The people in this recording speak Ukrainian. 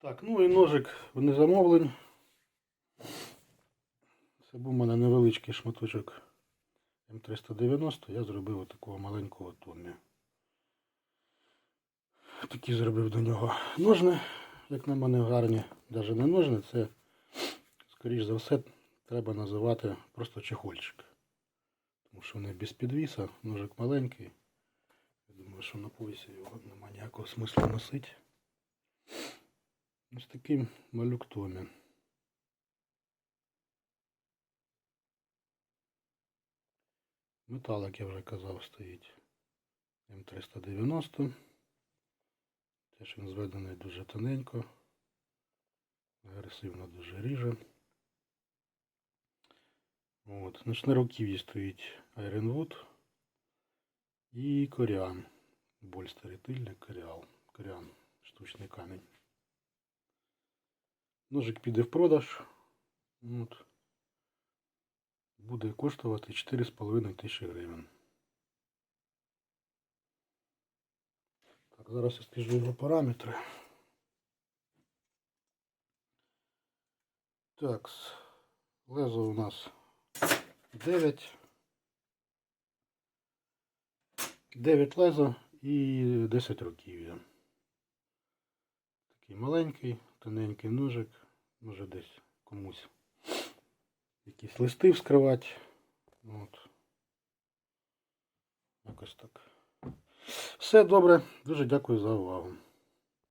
Так, ну і ножик не замовлень. Це був у мене невеличкий шматочок М390. Я зробив такого маленького Томмі. Такі зробив до нього ножни, як на мене гарні. Навіть не ножни, це, скоріш за все, треба називати просто чехольчик. Тому що вони без підвіса, ножик маленький. Я думаю, що на поясі його немає ніякого смислу носити. Ось такий малюк Томі. Метал, як я вже казав, стоїть М390. Теж він зведений дуже тоненько. Агресивно дуже ріже. От. На шнуроків'ї стоїть Ironwood і коріан. Больстер і коріал. Коріан. Штучний камінь. Ножик піде в продаж. От. Буде коштувати 4,5 тисячі гривень. Так, зараз я скажу його параметри. Так, лезо у нас 9. 9 лезо і 10 руків'я. Такий маленький, тоненький ножик. Може десь комусь якісь листи вскривати. От. Якось так. Все добре. Дуже дякую за увагу.